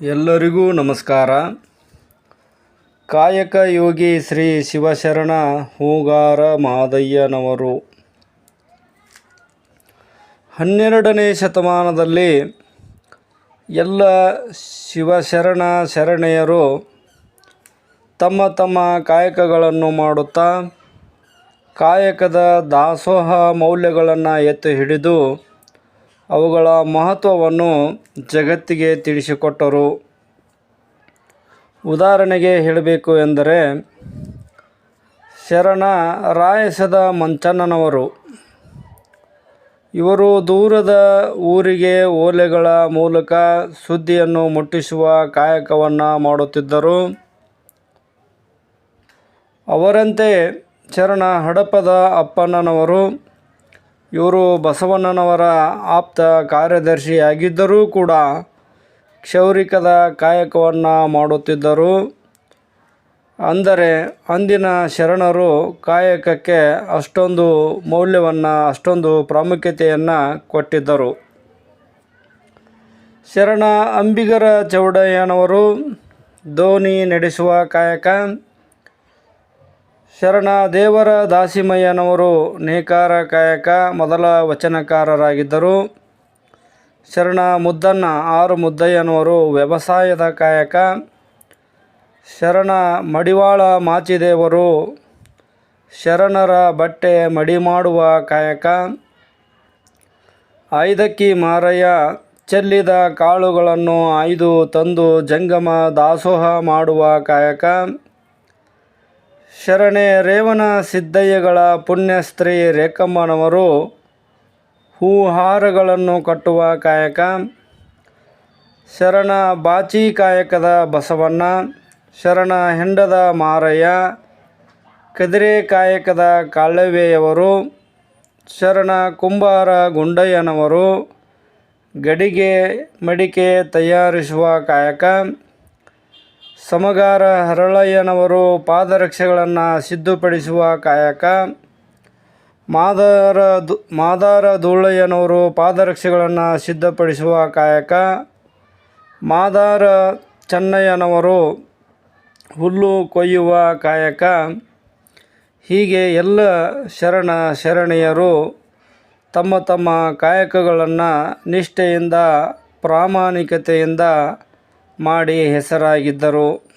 ಎಲ್ಲರಿಗೂ ನಮಸ್ಕಾರ. ಕಾಯಕ ಯೋಗಿ ಶ್ರೀ ಶಿವಶರಣ ಹೂಗಾರ ಮಾದಯ್ಯನವರು. ಹನ್ನೆರಡನೇ ಶತಮಾನದಲ್ಲಿ ಎಲ್ಲ ಶಿವಶರಣ ಶರಣೆಯರು ತಮ್ಮ ತಮ್ಮ ಕಾಯಕಗಳನ್ನು ಮಾಡುತ್ತಾ ಕಾಯಕದ ದಾಸೋಹ ಮೌಲ್ಯಗಳನ್ನು ಎತ್ತಿ ಹಿಡಿದು ಅವುಗಳ ಮಹತ್ವವನ್ನು ಜಗತ್ತಿಗೆ ತಿಳಿಸಿಕೊಟ್ಟರು. ಉದಾಹರಣೆಗೆ ಹೇಳಬೇಕು ಎಂದರೆ, ಶರಣ ರಾಯಸದ ಮಂಚಣ್ಣನವರು. ಇವರು ದೂರದ ಊರಿಗೆ ಓಲೆಗಳ ಮೂಲಕ ಸುದ್ದಿಯನ್ನು ಮುಟ್ಟಿಸುವ ಕಾಯಕವನ್ನು ಮಾಡುತ್ತಿದ್ದರು. ಅವರಂತೆ ಶರಣ ಹಡಪದ ಅಪ್ಪಣ್ಣನವರು ಇವರು ಬಸವಣ್ಣನವರ ಆಪ್ತ ಕಾರ್ಯದರ್ಶಿಯಾಗಿದ್ದರೂ ಕೂಡ ಕ್ಷೌರಿಕದ ಕಾಯಕವನ್ನು ಮಾಡುತ್ತಿದ್ದರು. ಅಂದರೆ ಅಂದಿನ ಶರಣರು ಕಾಯಕಕ್ಕೆ ಅಷ್ಟೊಂದು ಮೌಲ್ಯವನ್ನು, ಅಷ್ಟೊಂದು ಪ್ರಾಮುಖ್ಯತೆಯನ್ನು ಕೊಟ್ಟಿದ್ದರು. ಶರಣ ಅಂಬಿಗರ ಚೌಡಯ್ಯನವರು ದೋಣಿ ನಡೆಸುವ ಕಾಯಕ ಶರಣ ದೇವರ ದಾಸಿಮಯ್ಯನವರು ನೇಕಾರ ಕಾಯಕ, ಮೊದಲ ವಚನಕಾರರಾಗಿದ್ದರು. ಶರಣ ಮುದ್ದಣ್ಣ ಆರು ಮುದ್ದಯ್ಯನವರು ವ್ಯವಸಾಯದ ಕಾಯಕ. ಶರಣ ಮಡಿವಾಳ ಮಾಚಿದೇವರು ಶರಣರ ಬಟ್ಟೆ ಮಡಿ ಮಾಡುವ ಕಾಯಕ. ಐದಕ್ಕಿ ಮಾರಯ್ಯ ಚೆಲ್ಲಿದ ಕಾಳುಗಳನ್ನು ಆಯ್ದು ತಂದು ಜಂಗಮ ದಾಸೋಹ ಮಾಡುವ ಕಾಯಕ. ಶರಣೆ ರೇವಣ ಸಿದ್ದಯ್ಯಗಳ ಪುಣ್ಯಸ್ತ್ರೀ ರೇಖಮ್ಮನವರು ಹೂಹಾರಗಳನ್ನು ಕಟ್ಟುವ ಕಾಯಕ, ಶರಣ ಬಾಚಿ ಕಾಯಕದ ಬಸವಣ್ಣ, ಶರಣ ಹೆಂಡದ ಮಾರಯ್ಯ, ಕದಿರೆ ಕಾಯಕದ ಕಾಳವೆಯವರು ಶರಣ ಕುಂಬಾರ ಗುಂಡಯ್ಯನವರು, ಗಡಿಗೆ ಮಡಿಕೆ ತಯಾರಿಸುವ ಕಾಯಕ ಸಮಗಾರ ಹರಳಯ್ಯನವರು ಪಾದರಕ್ಷೆಗಳನ್ನು ಸಿದ್ಧಪಡಿಸುವ ಕಾಯಕ. ಮಾದಾರ ದು ಮಾದಾರ ಧೂಳಯ್ಯನವರು ಪಾದರಕ್ಷೆಗಳನ್ನು ಸಿದ್ಧಪಡಿಸುವ ಕಾಯಕ. ಮಾದಾರ ಚನ್ನಯ್ಯನವರು ಹುಲ್ಲು ಕೊಯ್ಯುವ ಕಾಯಕ. ಹೀಗೆ ಎಲ್ಲ ಶರಣ ಶರಣೆಯರು ತಮ್ಮ ತಮ್ಮ ಕಾಯಕಗಳನ್ನು ನಿಷ್ಠೆಯಿಂದ ಪ್ರಾಮಾಣಿಕತೆಯಿಂದ ಮಾಡಿ ಹೆಸರಾಗಿದ್ದರು.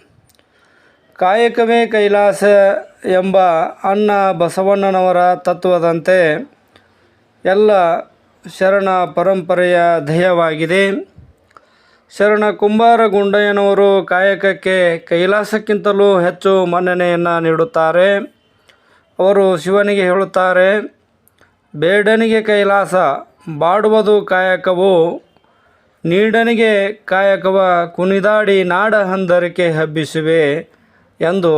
ಕಾಯಕವೇ ಕೈಲಾಸ ಎಂಬ ಅಣ್ಣ ಬಸವಣ್ಣನವರ ತತ್ವದಂತೆ ಎಲ್ಲ ಶರಣ ಪರಂಪರೆಯ ಧ್ಯೇಯವಾಗಿದೆ. ಶರಣ ಕುಂಬಾರ ಗುಂಡಯ್ಯನವರು ಕಾಯಕಕ್ಕೆ ಕೈಲಾಸಕ್ಕಿಂತಲೂ ಹೆಚ್ಚು ಮನ್ನಣೆಯನ್ನು ನೀಡುತ್ತಾರೆ. ಅವರು ಶಿವನಿಗೆ ಹೇಳುತ್ತಾರೆ, ಬೇಡನಿಗೆ ಕೈಲಾಸ, ಬಾಡುವುದು ಕಾಯಕವು ನೀಡನಿಗೆ ಕಾಯಕವ ಕುಣಿದಾಡಿ ನಾಡ ಹಂದರಿಕೆ ಹಬ್ಬಿಸುವೆ ಎಂದು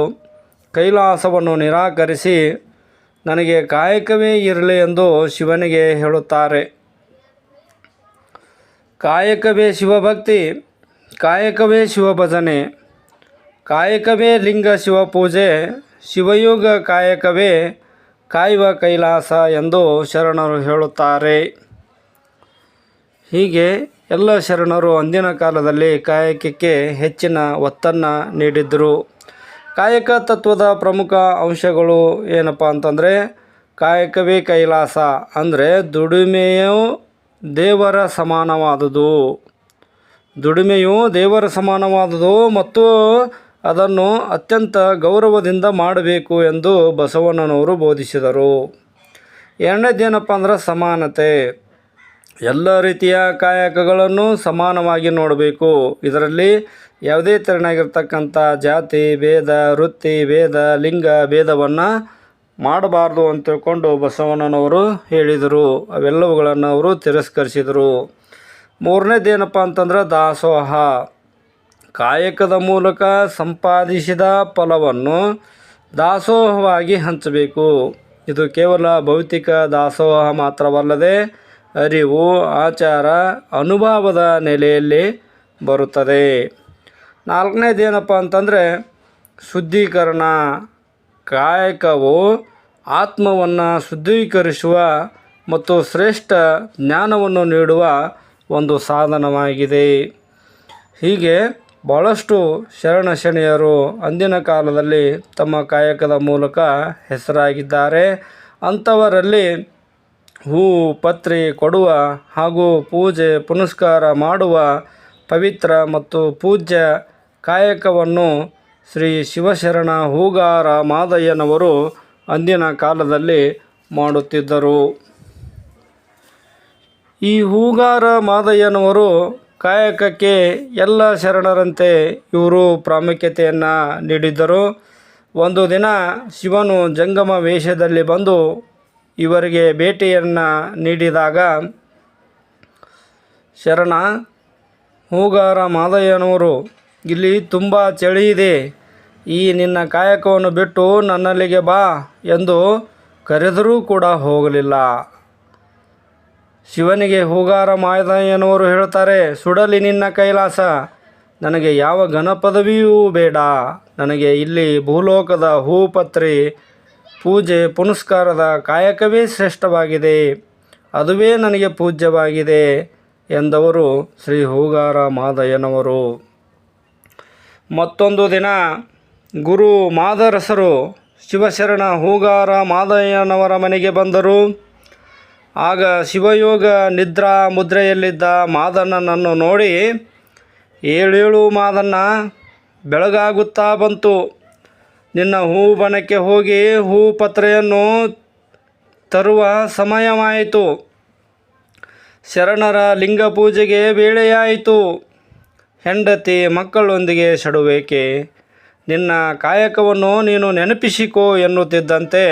ಕೈಲಾಸವನ್ನು ನಿರಾಕರಿಸಿ, ನನಗೆ ಕಾಯಕವೇ ಇರಲಿ ಎಂದು ಶಿವನಿಗೆ ಹೇಳುತ್ತಾರೆ. ಕಾಯಕವೇ ಶಿವಭಕ್ತಿ, ಕಾಯಕವೇ ಶಿವಭಜನೆ, ಕಾಯಕವೇ ಲಿಂಗ ಶಿವಪೂಜೆ, ಶಿವಯೋಗ ಕಾಯಕವೇ ಕಾಯುವ ಕೈಲಾಸ ಎಂದು ಶರಣರು ಹೇಳುತ್ತಾರೆ. ಹೀಗೆ ಎಲ್ಲ ಶರಣರು ಅಂದಿನ ಕಾಲದಲ್ಲಿ ಕಾಯಕಕ್ಕೆ ಹೆಚ್ಚಿನ ಒತ್ತನ್ನು ನೀಡಿದ್ದರು ಕಾಯಕ ತತ್ವದ ಪ್ರಮುಖ ಅಂಶಗಳು ಏನಪ್ಪ ಅಂತಂದರೆ, ಕಾಯಕವೇ ಕೈಲಾಸ ಅಂದರೆ ದುಡಿಮೆಯು ದೇವರ ಸಮಾನವಾದುದು. ದುಡಿಮೆಯು ದೇವರ ಸಮಾನವಾದುದು ಮತ್ತು ಅದನ್ನು ಅತ್ಯಂತ ಗೌರವದಿಂದ ಮಾಡಬೇಕು ಎಂದು ಬಸವಣ್ಣನವರು ಬೋಧಿಸಿದರು. ಎರಡನೇದೇನಪ್ಪ ಅಂದ್ರೆ ಸಮಾನತೆ. ಎಲ್ಲ ರೀತಿಯ ಕಾಯಕಗಳನ್ನು ಸಮಾನವಾಗಿ ನೋಡಬೇಕು. ಇದರಲ್ಲಿ ಯಾವುದೇ ತೆರನಾಗಿರ್ತಕ್ಕಂಥ ಜಾತಿ, ಭೇದ, ವೃತ್ತಿ, ಭೇದ, ಲಿಂಗ ಭೇದವನ್ನು ಮಾಡಬಾರ್ದು ಅಂತ ತಿಳ್ಕೊಂಡು ಬಸವಣ್ಣನವರು ಹೇಳಿದರು. ಅವೆಲ್ಲವುಗಳನ್ನು ಅವರು ತಿರಸ್ಕರಿಸಿದರು. ಮೂರನೇದೇನಪ್ಪ ಅಂತಂದ್ರೆ ದಾಸೋಹ. ಕಾಯಕದ ಮೂಲಕ ಸಂಪಾದಿಸಿದ ಫಲವನ್ನು ದಾಸೋಹವಾಗಿ ಹಂಚಬೇಕು. ಇದು ಕೇವಲ ಭೌತಿಕ ದಾಸೋಹ ಮಾತ್ರವಲ್ಲದೆ ಅರಿವು, ಆಚಾರ, ಅನುಭವದ ನೆಲೆಯಲ್ಲಿ ಬರುತ್ತದೆ. ನಾಲ್ಕನೇದೇನಪ್ಪ ಅಂತಂದರೆ, ಶುದ್ಧೀಕರಣ. ಕಾಯಕವು ಆತ್ಮವನ್ನು ಶುದ್ಧೀಕರಿಸುವ ಮತ್ತು ಶ್ರೇಷ್ಠ ಜ್ಞಾನವನ್ನು ನೀಡುವ ಒಂದು ಸಾಧನವಾಗಿದೆ. ಹೀಗೆ ಭಾಳಷ್ಟು ಶರಣ ಶರಣೆಯರು ಅಂದಿನ ಕಾಲದಲ್ಲಿ ತಮ್ಮ ಕಾಯಕದ ಮೂಲಕ ಹೆಸರಾಗಿದ್ದಾರೆ. ಅಂಥವರಲ್ಲಿ ಹೂ ಪತ್ರಿ ಕೊಡುವ ಹಾಗೂ ಪೂಜೆ ಪುನಸ್ಕಾರ ಮಾಡುವ ಪವಿತ್ರ ಮತ್ತು ಪೂಜ್ಯ ಕಾಯಕವನ್ನು ಶ್ರೀ ಶಿವಶರಣ ಹೂಗಾರ ಮಾದಯ್ಯನವರು ಅಂದಿನ ಕಾಲದಲ್ಲಿ ಮಾಡುತ್ತಿದ್ದರು. ಈ ಹೂಗಾರ ಮಾದಯ್ಯನವರು ಕಾಯಕಕ್ಕೆ ಎಲ್ಲ ಶರಣರಂತೆ ಇವರು ಪ್ರಾಮುಖ್ಯತೆಯನ್ನು ನೀಡಿದ್ದರು. ಒಂದು ದಿನ ಶಿವನು ಜಂಗಮ ವೇಷದಲ್ಲಿ ಬಂದು ಇವರಿಗೆ ಭೇಟಿಯನ್ನು ನೀಡಿದಾಗ, ಶರಣ, ಹೂಗಾರ ಮಾದಯ್ಯನವರು, ಇಲ್ಲಿ ತುಂಬ ಚಳಿ ಇದೆ. ಈ ನಿನ್ನ ಕಾಯಕವನ್ನು ಬಿಟ್ಟು ನನ್ನಲ್ಲಿಗೆ ಬಾ ಎಂದು ಕರೆದರೂ ಕೂಡ ಹೋಗಲಿಲ್ಲ. ಶಿವನಿಗೆ, ಹೂಗಾರ ಮಾದಯ್ಯನವರು ಹೇಳ್ತಾರೆ, ಸುಡಲಿ ನಿನ್ನ ಕೈಲಾಸ. ನನಗೆ ಯಾವ ಘನಪದವಿಯೂ ಬೇಡ. ನನಗೆ ಇಲ್ಲಿ ಭೂಲೋಕದ ಹೂಪತ್ರಿ ಪೂಜೆ ಪುನಸ್ಕಾರದ ಕಾಯಕವೇ ಶ್ರೇಷ್ಠವಾಗಿದೆ. ಅದುವೇ ನನಗೆ ಪೂಜ್ಯವಾಗಿದೆ ಎಂದವರು ಶ್ರೀ ಹೂಗಾರ ಮಾದಯ್ಯನವರು. ಮತ್ತೊಂದು ದಿನ ಗುರು ಮಾದರಸರು ಶಿವಶರಣ ಹೂಗಾರ ಮಾದಯ್ಯನವರ ಮನೆಗೆ ಬಂದರು. ಆಗ ಶಿವಯೋಗ ನಿದ್ರಾ ಮುದ್ರೆಯಲ್ಲಿದ್ದ ಮಾದಣ್ಣನನ್ನು ನೋಡಿ, ಏಳೇಳು ಮಾದಣ್ಣ, ಬೆಳಗಾಗುತ್ತಾ ಬಂತು. ನಿನ್ನ ಹೂ ಬನಕ್ಕೆ ಹೋಗಿ ಹೂ ಪತ್ರೆಯನ್ನು ತರುವ ಸಮಯವಾಯಿತು. ಶರಣರ ಲಿಂಗ ಪೂಜೆಗೆ ವೇಳೆಯಾಯಿತು. ಹೆಂಡತಿ ಮಕ್ಕಳೊಂದಿಗೆ ಸಡುವೇಕೆ, ನಿನ್ನ ಕಾಯಕವನ್ನು ನೀನು ನೆನಪಿಸಿಕೋ ಎನ್ನುತ್ತಿದ್ದಂತೆ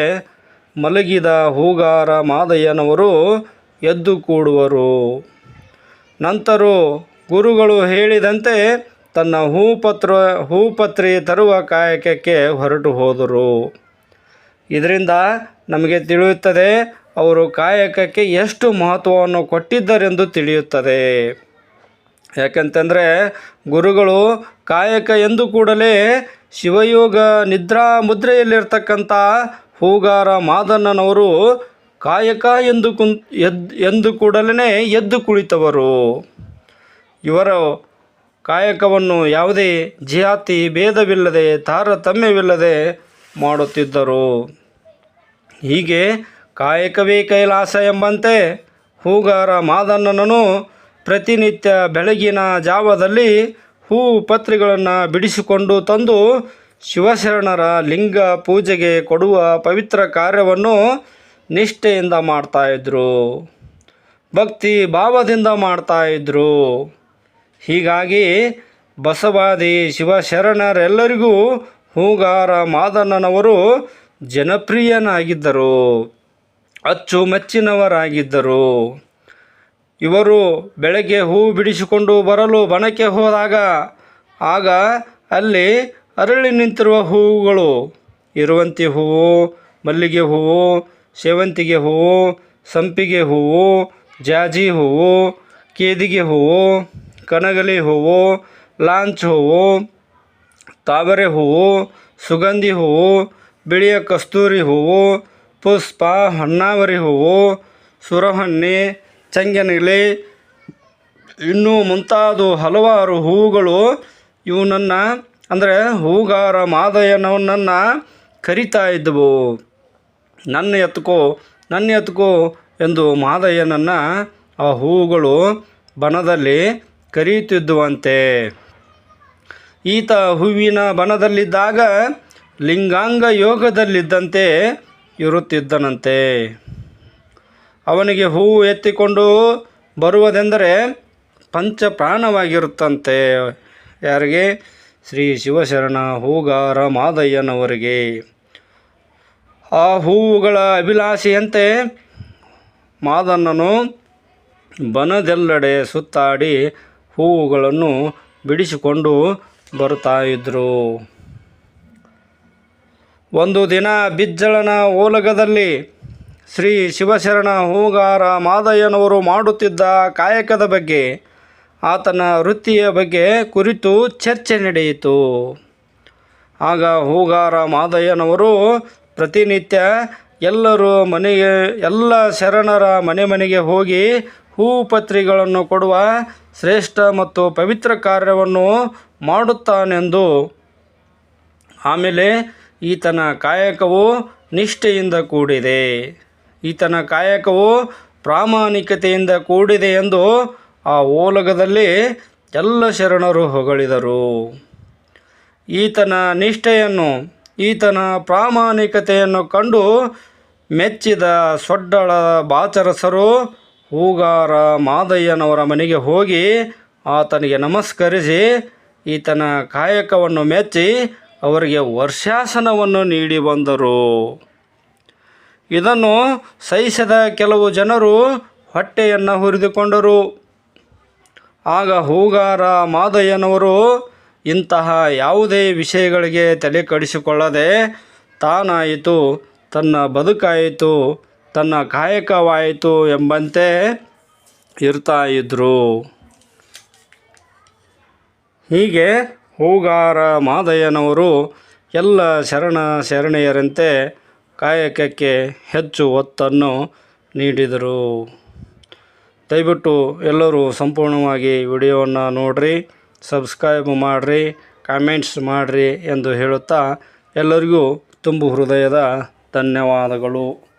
ಮಲಗಿದ ಹೂಗಾರ ಮಾದಯ್ಯನವರು ಎದ್ದು ಕೂಡುವರು. ನಂತರ ಗುರುಗಳು ಹೇಳಿದಂತೆ ತನ್ನ ಹೂಪತ್ರ, ಹೂಪತ್ರಿ ತರುವ ಕಾಯಕಕ್ಕೆ ಹೊರಟು ಹೋದರು. ಇದರಿಂದ ನಮಗೆ ತಿಳಿಯುತ್ತದೆ, ಅವರು ಕಾಯಕಕ್ಕೆ ಎಷ್ಟು ಮಹತ್ವವನ್ನು ಕೊಟ್ಟಿದ್ದರೆಂದು ತಿಳಿಯುತ್ತದೆ. ಯಾಕಂತಂದರೆ, ಗುರುಗಳು ಕಾಯಕ ಎಂದು ಕೂಡಲೇ ಶಿವಯೋಗ ನಿದ್ರಾ ಮುದ್ರೆಯಲ್ಲಿರ್ತಕ್ಕಂಥ ಹೂಗಾರ ಮಾದಣ್ಣನವರು ಕಾಯಕ ಎಂದು ಕುಂ ಎದ್ದು ಎಂದು ಕೂಡಲೇ ಎದ್ದು ಕುಳಿತವರು. ಇವರ ಕಾಯಕವನ್ನು ಯಾವುದೇ ಜಾತಿ ಭೇದವಿಲ್ಲದೆ, ತಾರತಮ್ಯವಿಲ್ಲದೆ ಮಾಡುತ್ತಿದ್ದರು. ಹೀಗೆ ಕಾಯಕವೇ ಕೈಲಾಸ ಎಂಬಂತೆ ಹೂಗಾರ ಮಾದಣ್ಣನನು ಪ್ರತಿನಿತ್ಯ ಬೆಳಗಿನ ಜಾವದಲ್ಲಿ ಹೂ ಪತ್ರಿಗಳನ್ನು ಬಿಡಿಸಿಕೊಂಡು ತಂದು ಶಿವಶರಣರ ಲಿಂಗ ಪೂಜೆಗೆ ಕೊಡುವ ಪವಿತ್ರ ಕಾರ್ಯವನ್ನು ನಿಷ್ಠೆಯಿಂದ ಮಾಡ್ತಾಯಿದ್ರು ಭಕ್ತಿ ಭಾವದಿಂದ ಮಾಡ್ತಾಯಿದ್ರು ಹೀಗಾಗಿ ಬಸವಾದಿ ಶಿವಶರಣರೆಲ್ಲರಿಗೂ ಹೂಗಾರ ಮಾದಣ್ಣನವರು ಜನಪ್ರಿಯನಾಗಿದ್ದರು, ಅಚ್ಚುಮೆಚ್ಚಿನವರಾಗಿದ್ದರು. ಇವರು ಬೆಳಗ್ಗೆ ಹೂ ಬಿಡಿಸಿಕೊಂಡು ಬರಲು ಬನಕ್ಕೆ ಹೋದಾಗ, ಆಗ ಅಲ್ಲಿ ಅರಳಿ ನಿಂತಿರುವ ಹೂವುಗಳು, ಇರುವಂತಿ ಹೂವು, ಮಲ್ಲಿಗೆ ಹೂವು, ಸೇವಂತಿಗೆ ಹೂವು, ಸಂಪಿಗೆ ಹೂವು, ಜಾಜಿ ಹೂವು, ಕೇದಿಗೆ ಹೂವು ಕನಗಲಿ ಹೂವು, ಲಾಂಚ್ ಹೂವು, ತಾವರೆ ಹೂವು, ಸುಗಂಧಿ ಹೂವು, ಬಿಳಿಯ ಕಸ್ತೂರಿ ಹೂವು, ಪುಷ್ಪ, ಹೊನ್ನಾವರಿ ಹೂವು ಸುರಹೊನ್ನೆ ಚಂಗನೆಲೆ ಇನ್ನೂ ಮುಂತಾದ ಹಲವಾರು ಹೂವುಗಳು ಇವನನ್ನು ಅಂದರೆ ಹೂಗಾರ ಮಾದಯ್ಯನವನನ್ನು ಕರಿತಾ ಇದ್ದವು. ನನ್ನ ಎತ್ಕೋ ನನ್ನ ಎತ್ಕೋ ಎಂದು ಮಾದಯ್ಯನನ್ನು ಆ ಹೂವುಗಳು ಬನದಲ್ಲಿ ಕರೆಯುತ್ತಿದ್ದುವಂತೆ ಈತ ಹೂವಿನ ಬನದಲ್ಲಿದ್ದಾಗ ಲಿಂಗಾಂಗ ಯೋಗದಲ್ಲಿದ್ದಂತೆ ಇರುತ್ತಿದ್ದನಂತೆ. ಅವನಿಗೆ ಹೂವು ಎತ್ತಿಕೊಂಡು ಬರುವುದೆಂದರೆ ಪಂಚ ಪ್ರಾಣವಾಗಿರುತ್ತಂತೆ ಯಾರಿಗೆ? ಶ್ರೀ ಶಿವಶರಣ ಹೂಗಾರ ಮಾದಯ್ಯನವರಿಗೆ. ಆ ಹೂವುಗಳ ಅಭಿಲಾಷೆಯಂತೆ ಮಾದಣ್ಣನು ಬನದೆಲ್ಲೆಡೆ ಸುತ್ತಾಡಿ ಹೂವುಗಳನ್ನು ಬಿಡಿಸಿಕೊಂಡು ಬರುತ್ತಾ ಇದ್ದರು ಒಂದು ದಿನ ಬಿಜ್ಜಳನ ಓಲಗದಲ್ಲಿ ಶ್ರೀ ಶಿವಶರಣ ಹೂಗಾರ ಮಾದಯ್ಯನವರು ಮಾಡುತ್ತಿದ್ದ ಕಾಯಕದ ಬಗ್ಗೆ, ಆತನ ವೃತ್ತಿಯ ಬಗ್ಗೆ ಕುರಿತು ಚರ್ಚೆ ನಡೆಯಿತು. ಆಗ ಹೂಗಾರ ಮಾದಯ್ಯನವರು ಪ್ರತಿನಿತ್ಯ ಎಲ್ಲರೂ ಮನೆಗೆ, ಎಲ್ಲ ಶರಣರ ಮನೆ ಮನೆಗೆ ಹೋಗಿ ಹೂಪತ್ರಿಗಳನ್ನು ಕೊಡುವ ಶ್ರೇಷ್ಠ ಮತ್ತು ಪವಿತ್ರ ಕಾರ್ಯವನ್ನು ಮಾಡುತ್ತಾನೆಂದು. ಆಮೇಲೆ ಈತನ ಕಾಯಕವು ನಿಷ್ಠೆಯಿಂದ ಕೂಡಿದೆ. ಈತನ ಕಾಯಕವು ಪ್ರಾಮಾಣಿಕತೆಯಿಂದ ಕೂಡಿದೆ ಎಂದು ಆ ಓಲಗದಲ್ಲಿ ಎಲ್ಲ ಶರಣರು ಹೊಗಳಿದರು. ಈತನ ನಿಷ್ಠೆಯನ್ನು, ಈತನ ಪ್ರಾಮಾಣಿಕತೆಯನ್ನು ಕಂಡು ಮೆಚ್ಚಿದ ಸೊಡ್ಡಳ ಬಾಚರಸರು ಹೂಗಾರ ಮಾದಯ್ಯನವರ ಮನೆಗೆ ಹೋಗಿ ಆತನಿಗೆ ನಮಸ್ಕರಿಸಿ ಈತನ ಕಾಯಕವನ್ನು ಮೆಚ್ಚಿ ಅವರಿಗೆ ವರ್ಷಾಸನವನ್ನು ನೀಡಿ ಬಂದರು. ಇದನ್ನು ಸಹಿಸದ ಕೆಲವು ಜನರು ಹೊಟ್ಟೆಯನ್ನು ಹುರಿದುಕೊಂಡರು. ಆಗ ಹೂಗಾರ ಮಾದಯ್ಯನವರು ಇಂತಹ ಯಾವುದೇ ವಿಷಯಗಳಿಗೆ ತಲೆ ಕಡಿಸಿಕೊಳ್ಳದೆ ತಾನಾಯಿತು, ತನ್ನ ಬದುಕಾಯಿತು ತನ್ನ ಕಾಯಕವಾಯಿತು ಎಂಬಂತೆ ಇರ್ತಾ ಇದ್ದರು ಹೀಗೆ ಹೂಗಾರ ಮಾದಯ್ಯನವರು ಎಲ್ಲ ಶರಣ ಶರಣೆಯರಂತೆ ಕಾಯಕಕ್ಕೆ ಹೆಚ್ಚು ಒತ್ತನ್ನು ನೀಡಿದರು. ದಯವಿಟ್ಟು ಎಲ್ಲರೂ ಸಂಪೂರ್ಣವಾಗಿ ವಿಡಿಯೋವನ್ನು ನೋಡಿರಿ, ಸಬ್ಸ್ಕ್ರೈಬ್ ಮಾಡಿರಿ, ಕಾಮೆಂಟ್ಸ್ ಮಾಡಿರಿ ಎಂದು ಹೇಳುತ್ತಾ ಎಲ್ಲರಿಗೂ ತುಂಬು ಹೃದಯದ ಧನ್ಯವಾದಗಳು.